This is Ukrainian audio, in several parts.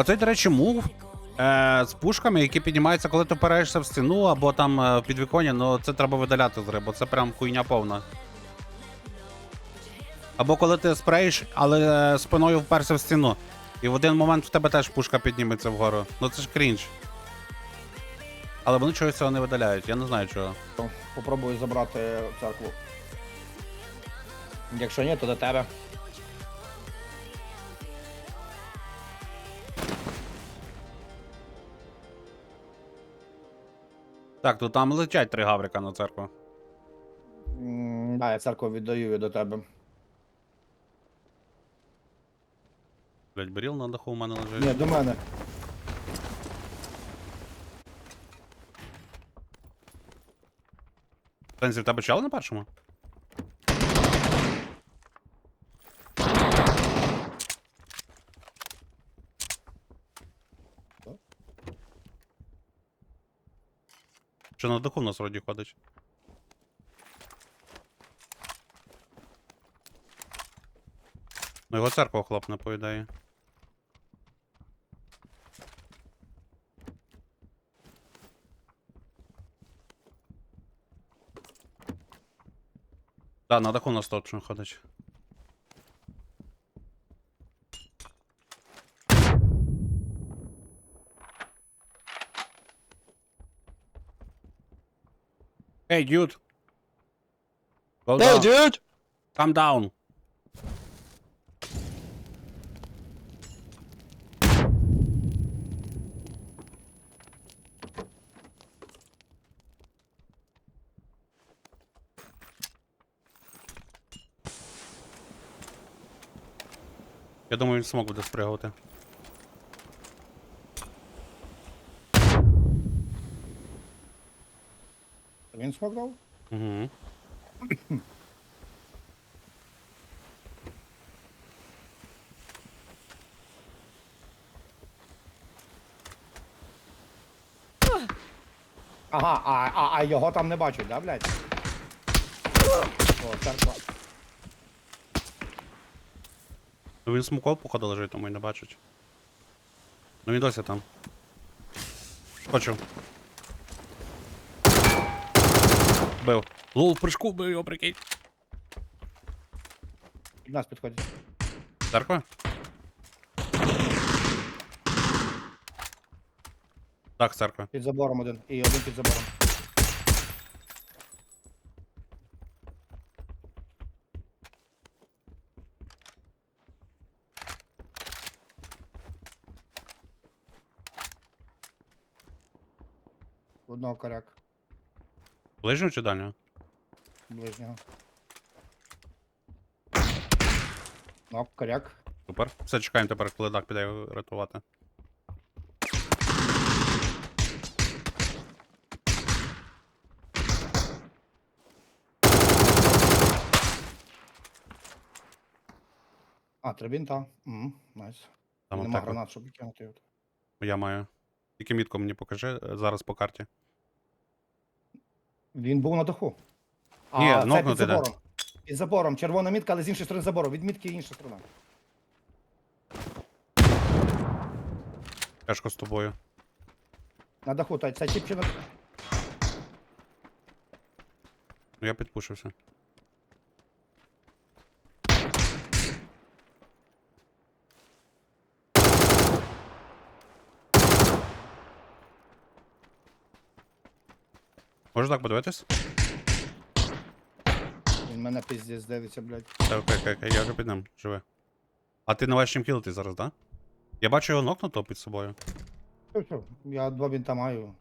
А це, до речі, мув е, з пушками, які піднімаються, коли ти опираєшся в стіну або там е, в підвіконня, ну це треба видаляти з гри, бо це прям хуйня повна. Або коли ти спреєш, але е, спиною вперся в стіну. І в один момент в тебе теж пушка підніметься вгору. Ну це ж крінж. Але вони чогось цього не видаляють, я не знаю чого. Попробую забрати церкву. Якщо ні, то до тебе. Так, то там летять три гаврика на церкву. М, Да, я церкву віддаю і до тебе. Блять, беріл на даху у мене лежить. Ні, до мене. Сенсі, в тебе чали на першому? Чи на даху в нас вроді ходить? Ну його церква хлопне, по ідеї. Да, на даху у нас точно ходить. Dude. Go down. dude! Calm down. Я думаю, він смог буде спригувати. Він смогнув? Угу. Ага, а, а, а його там не бачать, да, блядь? О, церква. Ну він смуков, походу, лежить, тому і не бачить. Ну він досі там. Хочу. Бив. Лол, в прыжку бив його, прикинь. До нас підходять. Церква? Так, церква. Під забором один. І один під забором. Одного коряк Ближнього чи дальнього? ближнього. Ну, коряк. Супер. Все, чекаємо тепер, коли дак піде його рятувати. А, трибінта. Угу, найс. Там Нема аптека. гранат, щоб кинути. Я маю. Тільки мітку мені покажи е, зараз по карті. Він був на даху. Ні, а, це під під да. забором. Під забором. Червона мітка, але з іншої сторони забору. Від мітки інша сторона. Тяжко з тобою. На даху, та це тип на... Ну я підпушився. Можеш так подивитись? Він мене пиздець дивиться, блядь. Та окей, окей, окей, я вже під ним, живе. А ти не маєш чим кілити зараз, да? Я бачу його нокнуто під собою. Все, все, я два бінта маю.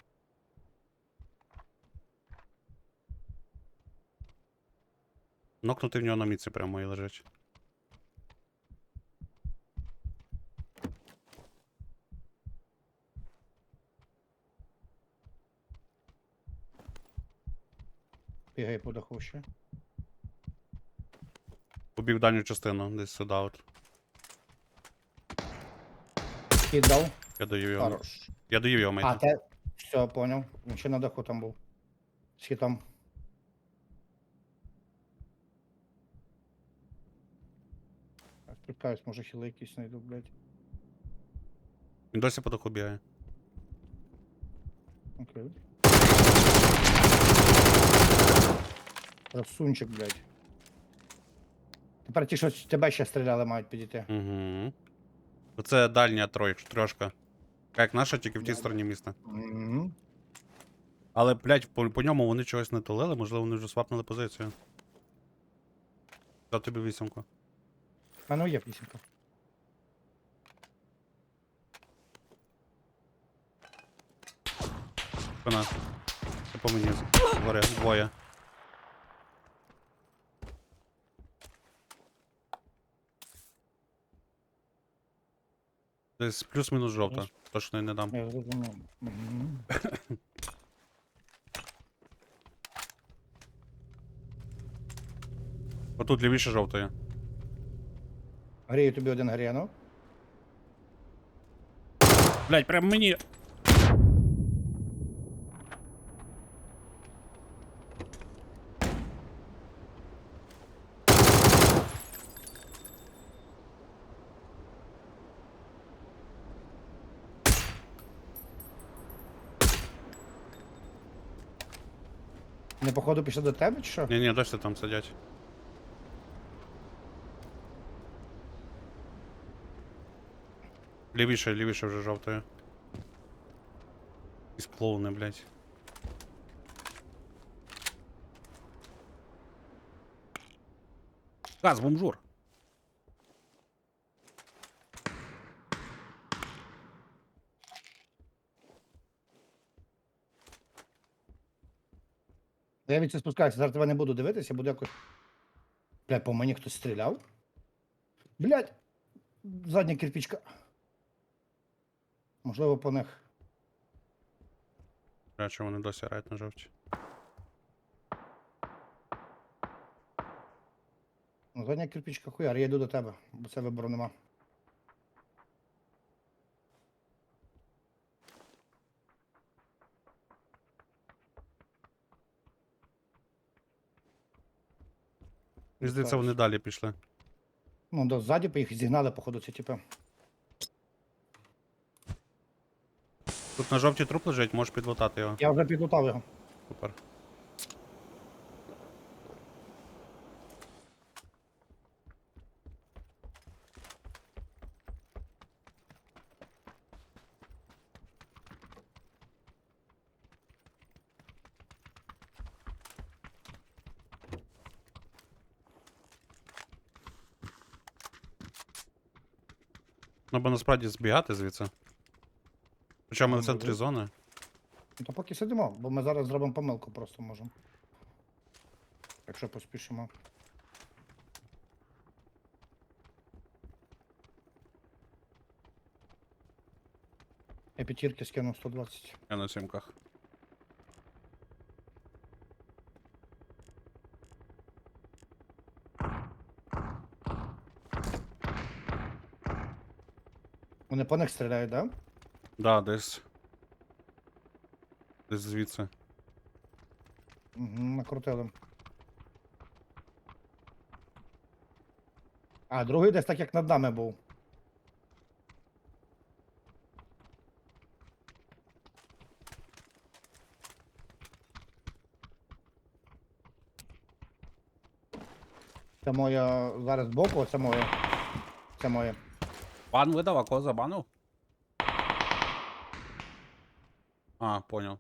Нокнутий в нього на міці прямо і лежить. Бігає по даху ще. Побіг в дальню частину, десь сюди от. Кидав. Я доїв його. Хорош. Я доїв його А, те. Все, поняв. Він ще на даху там був. З хітом. Так, Спускаюсь, може хіли якісь знайду, блядь. Він досі по даху бігає. Окей. Красунчик, блядь. Тепер ті, що тебе ще стріляли, мають підійти. Угу. Оце дальня троєч, трьошка. Як наша, тільки в тій стороні міста. Мгм. Але, блядь, по, по ньому вони чогось не тулили, можливо, вони вже свапнули позицію. Дав тобі вісімку. У мене є пісенька. Спина. Це по мені. Двоє. Десь плюс-мінус жовта. Точно я не дам. Я зрозумів. Мгм. Отут лівіше жовтої. Грію тобі один грієнов. Блять, прям мені. Не походу пішли до тебе чи що? Ні, ні, досі там сидять. Лівіше, лівіше вже жовтою. Якісь клоуни, блядь. Газ, бомжур. Я від це спускаюся, зараз тебе не буду дивитися, буду якось. Бля, по мені хтось стріляв. Блядь, задня кирпичка. Можливо, по них. Речі, вони досі грають на жовті. Ну, задня кирпичка хуяр, я йду до тебе, бо це вибору нема. Мені здається, вони далі пішли. Ну, до ззаді їх зігнали, походу, ці типи. Тут на жовтій труп лежить, можеш підлутати його. Я вже підлутав його. Супер. Ну, бо насправді збігати звідси. Хоча ми в Ну, центрі може. зони. Ну, то поки сидимо, бо ми зараз зробимо помилку просто можемо. Якщо поспішимо. Я п'ятірки скинув 120. Я на сімках. Вони по них стріляють, да? Да, десь. Десь звідси. Угу, накрутили. А, другий десь так як над нами був. Це моя зараз збоку, це моє. Це моє. Пан видав, а кого забанив? А, понял.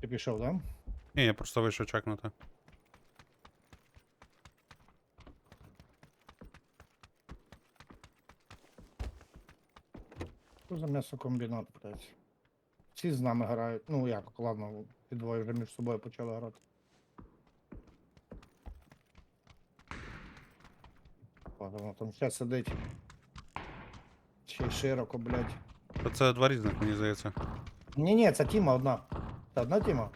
Ти пішов, да? Ні, я просто вийшов чекнути. Що за м'ясокомбінат, блядь? Всі з нами грають. Ну як, ладно, ті двоє вже між собою почали грати. Ладно, воно там ще сидить. Ще й широко, блядь. Та це два різних, мені здається. Ні, ні, це тіма одна. Це одна тіма?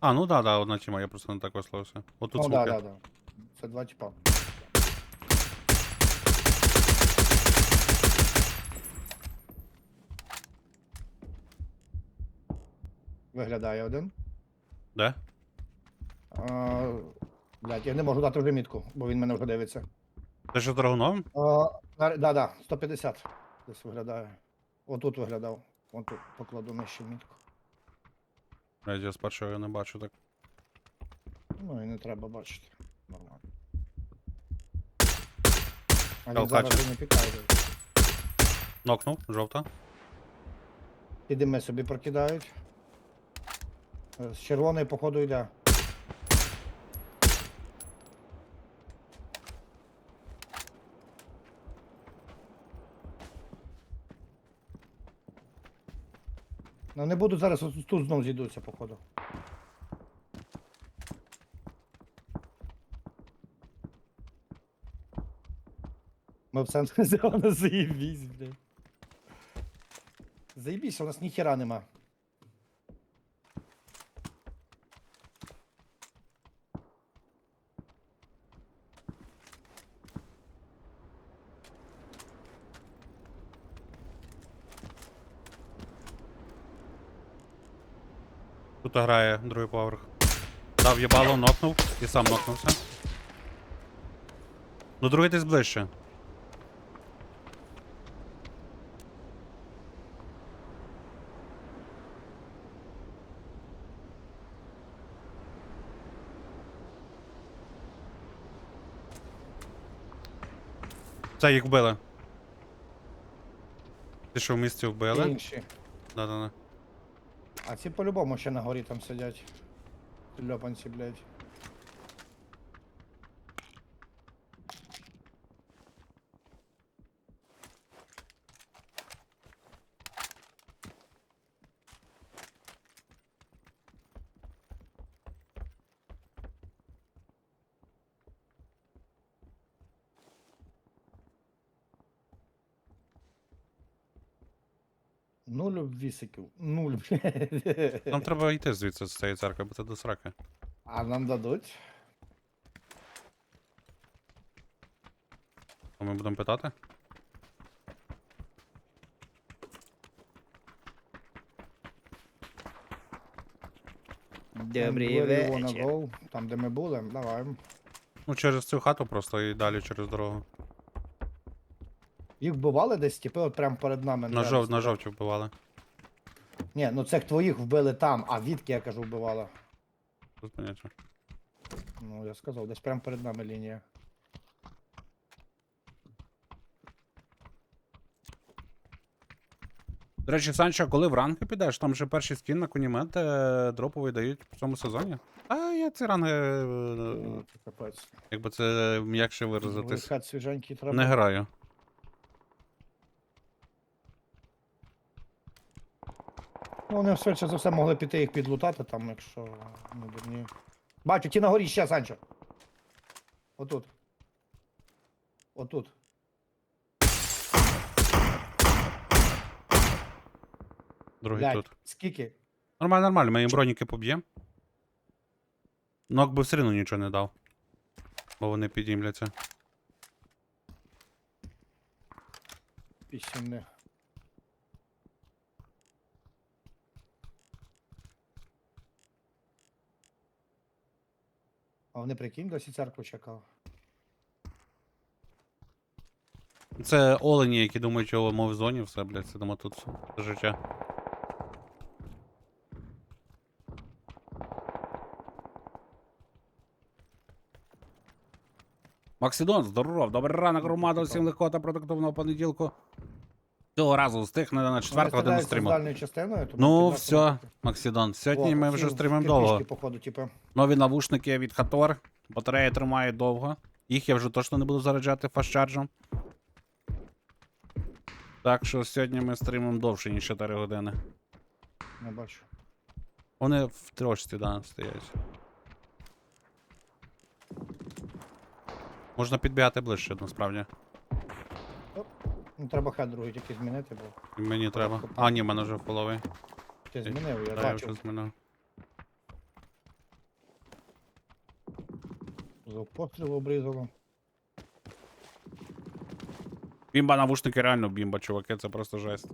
А, ну да, да, одна тіма, я просто не так висловився. Отут ну да, да, да. Це два тіпа. Виглядає один. Де? А, блядь, я не можу дати вже мітку, бо він мене вже дивиться. Ти що драгуном? А, на- да, да, 150 десь виглядає. Отут виглядав. Вон тут покладу нижче мітку. Блядь, я спершу його не бачу так. Ну і не треба бачити. Нормально. А він зараз не пікає. Нокнув, жовта. І дими собі прокидають. Е, З червоної, походу, йде. Ну не буду зараз тут знов зійдуться, походу. Ми в центрі зона заєбісь, блядь. Заєбісь, у нас ніхера нема. Тут грає другий поверх. Дав їбало, нокнув і сам нокнувся. Ну другий десь ближче. Це їх вбили. Ти що в місті вбили? Інші. Да-да-да. А ці по-любому ще на горі там сидять. Льопанці, блядь. Нуль вісиків. Нуль, блядь. Нам треба йти звідси з цієї церкви, бо це до сраки. А нам дадуть? А ми будемо питати? Добрий Where you wanna вечір. go? Там, де ми були, давай. Ну, через цю хату просто і далі через дорогу. Їх вбивали десь, типи, от прямо перед нами. На, жов... на жовті вбивали. Ні, ну цих твоїх вбили там, а відки, я кажу, вбивала. Без поняття. Ну, я сказав, десь прямо перед нами лінія. До речі, Санчо, коли в ранги підеш, там же перший скін на конімет е, дроповий дають в цьому сезоні. А я ці ранги, е, Ну, це капець. якби це м'якше виразитись. Свіженький треба. Не граю. Ну, вони швидше за все могли піти їх підлутати там, якщо не дурні. Бачу, ті на горі ще, Санчо. Отут. Отут. Другий Блядь, тут. скільки? Нормально, нормально, ми їм броніки поб'ємо. Нок би все одно нічого не дав. Бо вони підіймляться. Пісюни. А вони прикинь, досі церкву чекав. Це олені, які думають, що ми в зоні, все, блядь, сидимо тут все життя. Максидон, здоров, добрий ранок, громада, усім легкого та продуктивного понеділку. Цього разу встигне на четверту годину дальньої частиною, тому Ну, кидати все, можна. Максидон, сьогодні О, ми вже стрімимо кирпички, довго. походу, типу. Нові навушники від Хатор. Батареї тримають довго. Їх я вже точно не буду заряджати фастчарджем. Так що сьогодні ми стрімимо довше, ніж 4 години. Не бачу. Вони в трошці, да, стоять. Можна підбігати ближче, насправді. Ну, треба хед другий тільки змінити, бо Мені треба. А, ні, в мене вже в полові. ти змінив, я Да, я вже бачив. змінив. Звук пострілу обрізало. Бімба навушники реально бімба, чуваки, це просто жесть.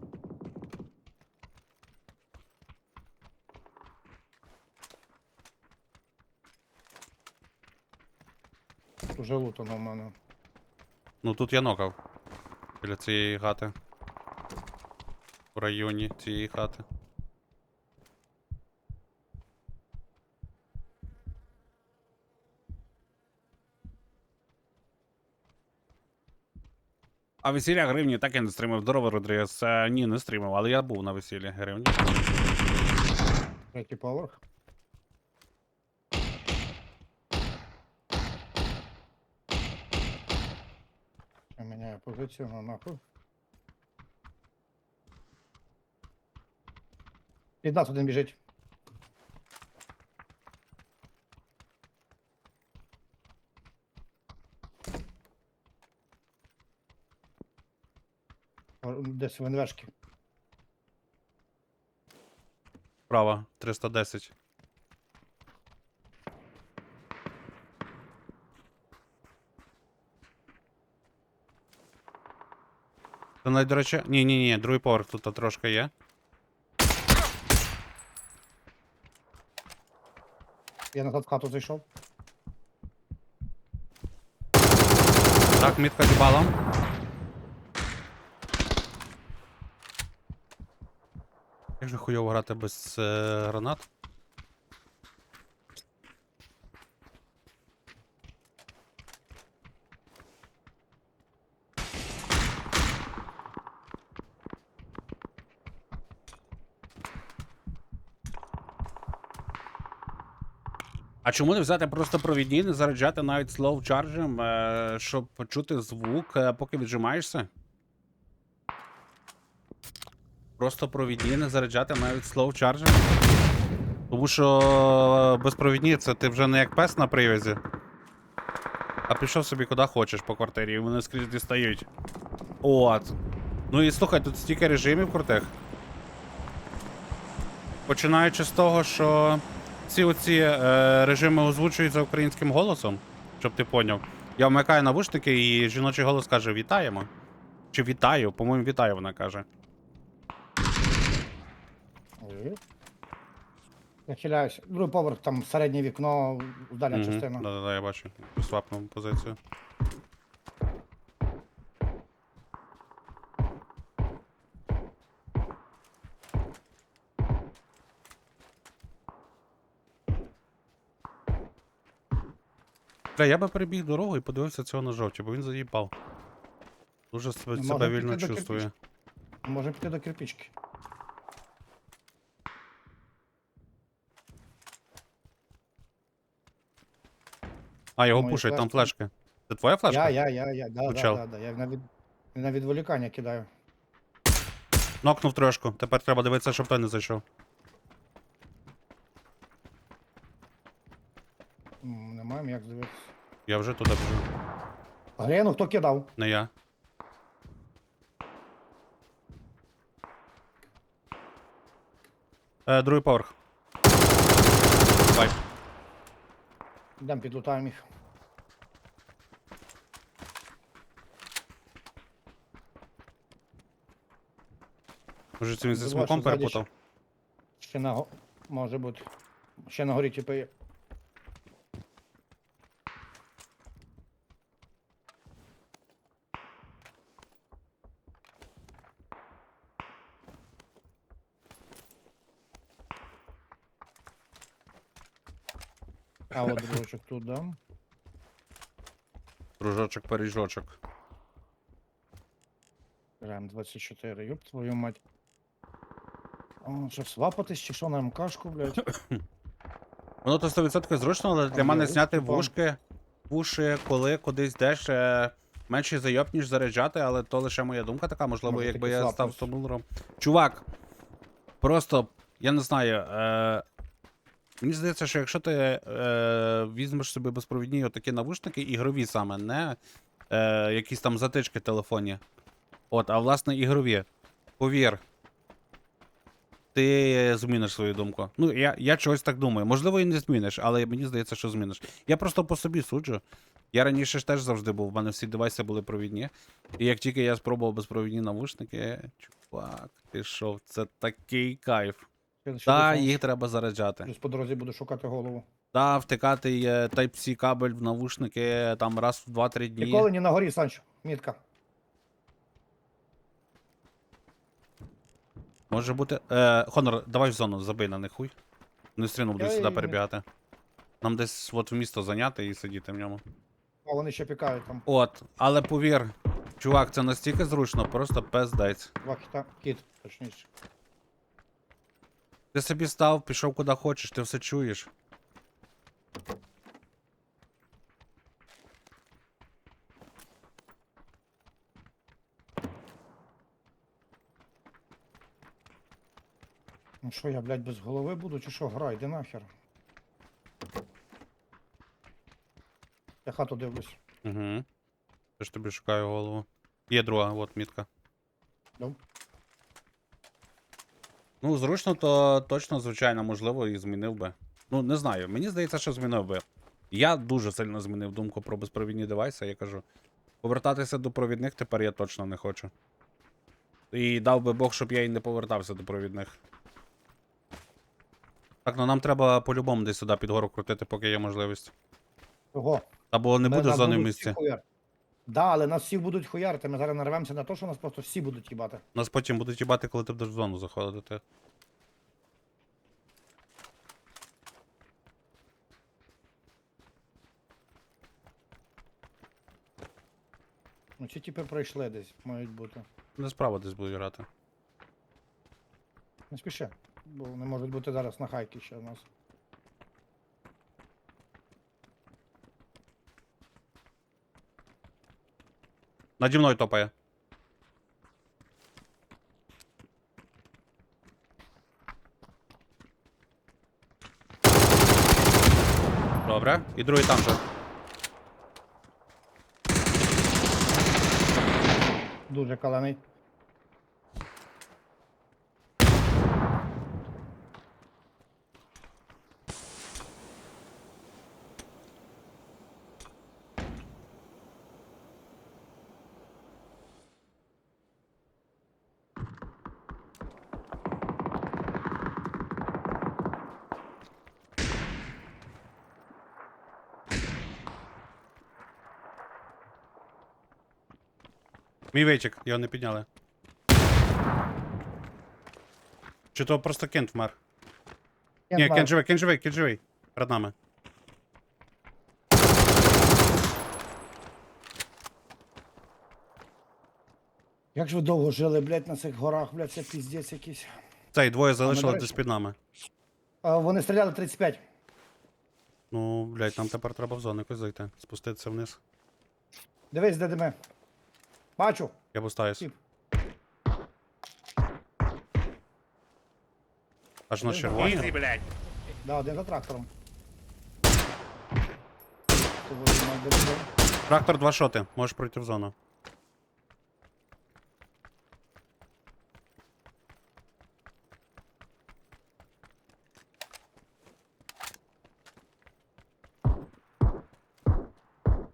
Уже лутано в мене. Ну тут я нокав. Біля цієї хати. В районі цієї хати. А весілля гривні так і не стримав. Здорово, Родрігес. Е, Ні, не стримав, але я був на весіллі гривні. Третій поверх. Я міняю нахуй. Під нас один біжить. Десь в інвешки. Права, 310. Навіть, до речі, ні, ні, ні, другий поверх тут трошки є. Я назад в хату зайшов. Так, мітка дібала. Як же хуйово грати без е, гранат? Чому не взяти просто провідні, не заряджати навіть слоу чарджем, щоб почути звук, е, поки віджимаєшся? Просто провідні, не заряджати навіть слоу чарджем. Тому що е, безпровідні це ти вже не як пес на привязі. А пішов собі куди хочеш по квартирі, і вони скрізь дістають. От. Ну і слухай, тут стільки режимів крутих. Починаючи з того, що ці оці е, режими озвучуються українським голосом, щоб ти поняв. Я вмикаю навушники і жіночий голос каже Вітаємо. Чи вітаю? По-моєму, вітаю, вона каже. Нахиляюся. Нахиляюсь. Другий поверх, там середнє вікно, дальня Мгм, частина. Да-да-да, я бачу. Свапну позицію. Бля, я би перебіг дорогу і подивився цього на жовті, бо він заїбав. Дуже себе, Ну, себе вільно піти до чувствує. Може піти до кирпички. А, його Мої пушать, там флешки. флешки. Це твоя флешка? Я, я, я, я, да, да, Почав. да, да. Я на, від... на відволікання кидаю. Нокнув трошку. Тепер треба дивитися, щоб той не зайшов. М, Не маємо як дивитися. Я вже туди біжу. Глянув, хто кидав? Не я. Е, другий поверх. Бай. Йдемо підлутаємо їх. Може це він зі Думаю, смоком що ззаді перепутав. Ще на го- може бути. Ще на горі типу є. А от дам. Дружочок, пиріжочок. Рем 24, ёб твою мать. О, що свапатись чи що на МКшку, блядь? Воно то 100% зручно, але для мене зняти типа- вушки, вуші, коли кудись йдеш, е, менше зайоб, ніж заряджати, але то лише моя думка така, можливо, Може, якби таки я став свапнусь. стомулером. Чувак, просто, я не знаю. Е, мені здається, що якщо ти е, візьмеш собі безпровідні отакі навушники, ігрові саме, не е, якісь там затички в телефоні. От, а власне ігрові. Повір, ти зміниш свою думку. Ну, я, я чогось так думаю. Можливо, і не зміниш, але мені здається, що зміниш. Я просто по собі суджу. Я раніше ж теж завжди був, в мене всі девайси були провідні. І як тільки я спробував безпровідні навушники, чувак, ти що, це такий кайф. Я ще Та, їх треба заряджати. Плюс по дорозі буду шукати голову. Та, втикати Type-C кабель в навушники там раз в 2-3 дні. Ніколи не на горі, Санчо. Мітка. Може бути. Е, Хонор, давай в зону, забий на них хуй. Не встріну будуть сюди перебігати. Нам десь от в місто зайняти і сидіти в ньому. А вони ще пікають там. От, але повір, чувак, це настільки зручно, просто пиздець. Два. Кіт, точніше. Ти собі став, пішов куди хочеш, ти все чуєш. Ну що я, блядь, без голови буду, чи що, грай, де нахер? Я хату дивлюсь. Угу. Я ж тобі шукаю голову. Є друга, от мітка. Ну, Ну, зручно, то точно, звичайно, можливо, і змінив би. Ну, не знаю. Мені здається, що змінив би. Я дуже сильно змінив думку про безпровідні девайси, я кажу. Повертатися до провідних тепер я точно не хочу. І дав би Бог, щоб я і не повертався до провідних. Так, ну нам треба по-любому десь сюди під гору крутити, поки є можливість. Того. Або не буде зони в місці. Да, але нас всіх будуть хуярити. Ми зараз нарвемося на те, що нас просто всі будуть їбати. Нас потім будуть їбати, коли ти будеш в зону заходити. Ну ці типи пройшли десь, мають бути. Не справа десь будуть грати. Не спіши, бо вони можуть бути зараз на хайки ще у нас. Наді мною топає. Добре. І другий там же. Дуже калений. Мій вейчик, його не підняли. Чи то просто кент вмер? Ні, кент живий, кент живий, кент живий. Перед нами. Як ж ви довго жили, блядь, на цих горах, блядь, це піздець якийсь. Цей двоє залишилось десь під нами. А, вони стріляли 35. Ну, блядь, нам тепер треба в зону якось зайти. Спуститися вниз. Дивись, де ми. Бачу. Я бустаюсь. Тіп. Аж на Ізі, червоні. блядь. Да, один за трактором. Це. Трактор два шоти, можеш пройти в зону.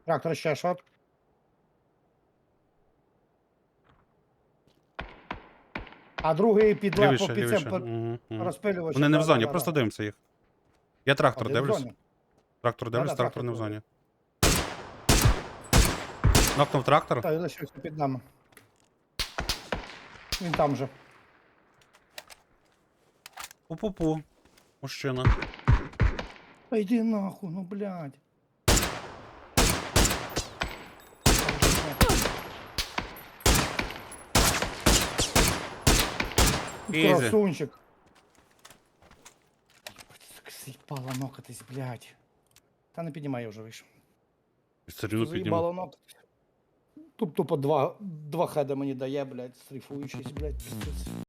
Трактор ще шот. А другий під лепо Лівіше, під цим по- Мгм, мгм. розпилювач. Вони не в Да, зоні, да, просто да. дивимося їх. Я трактор А, в дивлюсь. зоні? Трактор Да, дивлюсь, трактор трактор не в зоні. Нокнув трактор. Та, лишився під нами. Він там же. Пу-пу-пу. Мужчина. Та йди нахуй, ну блядь. Ізі. Красунчик. Заїбало нокатись, блядь. Та не піднімай, я вже вийшов. Серйозно піднімав. Заїбало нокатись. Туп тупо два, два хеда мені дає, блядь, стріфуючись, блядь, пиздець.